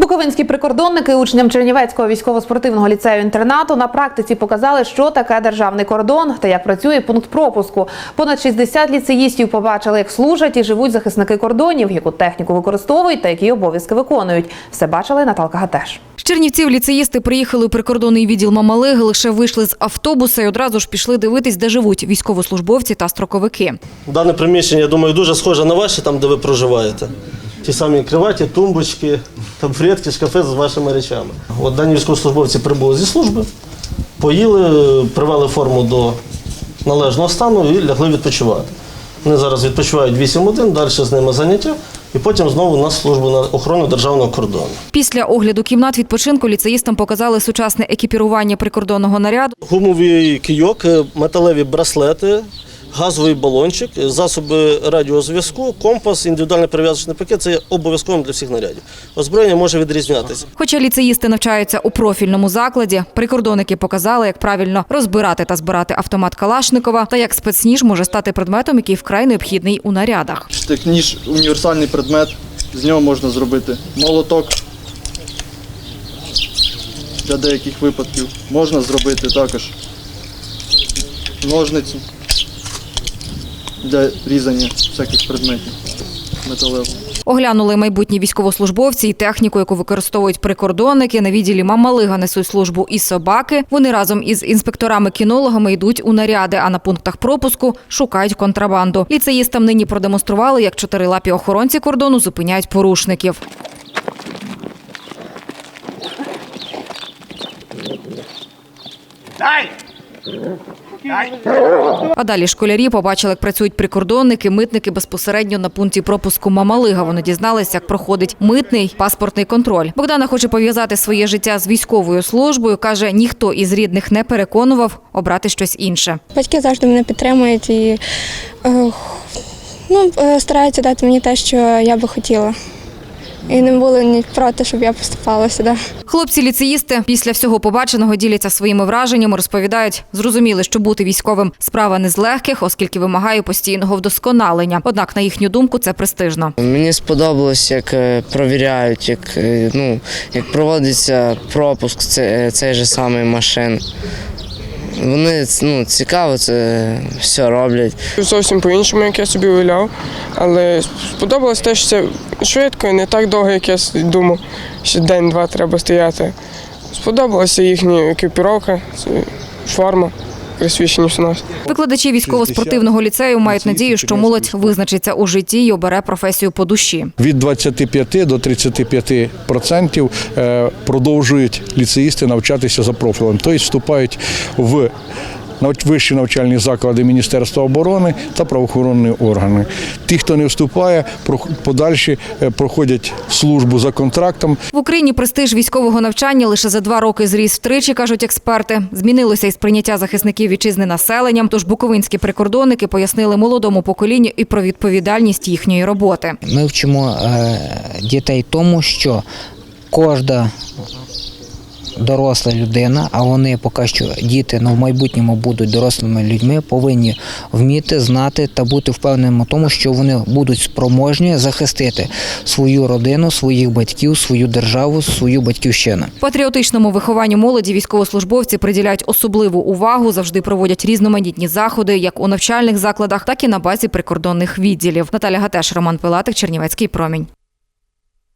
Буковинські прикордонники учням Чернівецького військово-спортивного ліцею інтернату на практиці показали, що таке державний кордон та як працює пункт пропуску. Понад 60 ліцеїстів побачили, як служать і живуть захисники кордонів, яку техніку використовують та які обов'язки виконують. Все бачили Наталка Гатеш. З Чернівців ліцеїсти приїхали у прикордонний відділ Мамалиги, лише вийшли з автобуса і одразу ж пішли дивитись, де живуть військовослужбовці та строковики. Дане приміщення, я думаю, дуже схоже на ваше, там, де ви проживаєте. Ті самі криваті, тумбочки, табуретки, шкафи з вашими речами. От дані військовослужбовці прибули зі служби, поїли, привели форму до належного стану і лягли відпочивати. Вони зараз відпочивають 8 годин, далі з ними заняття, і потім знову на службу на охорону державного кордону. Після огляду кімнат відпочинку ліцеїстам показали сучасне екіпірування прикордонного наряду. Гумовий кийок, е, металеві браслети, газовий балончик, засоби радіозв'язку, компас, індивідуальний перев'язочний пакет це є обов'язковим для всіх нарядів. Озброєння може відрізнятися. Хоча ліцеїсти навчаються у профільному закладі, прикордонники показали, як правильно розбирати та збирати автомат Калашникова та як спецніж може стати предметом, який вкрай необхідний у нарядах. Штик ніж універсальний предмет, з нього можна зробити молоток. Для деяких випадків можна зробити також ножниці для різання всяких предметів металевого. Оглянули майбутні військовослужбовці і техніку, яку використовують прикордонники. На відділі Мамалига несуть службу і собаки. Вони разом із інспекторами-кінологами йдуть у наряди, а на пунктах пропуску шукають контрабанду. Ліцеїстам нині продемонстрували, як чотирилапі охоронці кордону зупиняють порушників. А далі школярі побачили, як працюють прикордонники, митники безпосередньо на пункті пропуску Мамалига. Вони дізналися, як проходить митний паспортний контроль. Богдана хоче пов'язати своє життя з військовою службою. каже, ніхто із рідних не переконував обрати щось інше. Батьки завжди мене підтримують і е, ну, е, стараються дати мені те, що я би хотіла. І не були ні проти, щоб я поступала сюди. Хлопці-ліцеїсти після всього побаченого діляться своїми враженнями, розповідають, зрозуміли, що бути військовим справа не з легких, оскільки вимагає постійного вдосконалення. Однак, на їхню думку, це престижно. Мені сподобалось, як е, провіряють, як, е, ну, як проводиться пропуск це, цей же самий машин. Вони ну, цікаво це все роблять. Зовсім по-іншому, як я собі уявляв. Але сподобалось те, що це швидко і не так довго, як я думав, що день-два треба стояти. Сподобалася їхня екіпіровка, форма у нас. Викладачі військово-спортивного ліцею мають надію, що молодь визначиться у житті і обере професію по душі. Від 25 до 35% процентів е, продовжують ліцеїсти навчатися за профілем, тобто вступають в вищі навчальні заклади Міністерства оборони та правоохоронні органи. Ті, хто не вступає, подальші е, проходять службу за контрактом, В Україні престиж військового навчання лише за два роки зріс втричі, кажуть експерти. Змінилося і сприйняття захисників вітчизни населенням. Тож буковинські прикордонники пояснили молодому поколінню і про відповідальність їхньої роботи. Ми вчимо е, дітей тому, що кожна доросла людина, а вони поки що діти ну, в майбутньому будуть дорослими людьми, повинні вміти, знати та бути впевненими в тому, що вони будуть спроможні захистити свою родину, своїх батьків, свою державу, свою батьківщину. Патріотичному вихованню молоді військовослужбовці приділяють особливу увагу, завжди проводять різноманітні заходи, як у навчальних закладах, так і на базі прикордонних відділів. Наталя Гатеш, Роман Пилатик, Чернівецький промінь.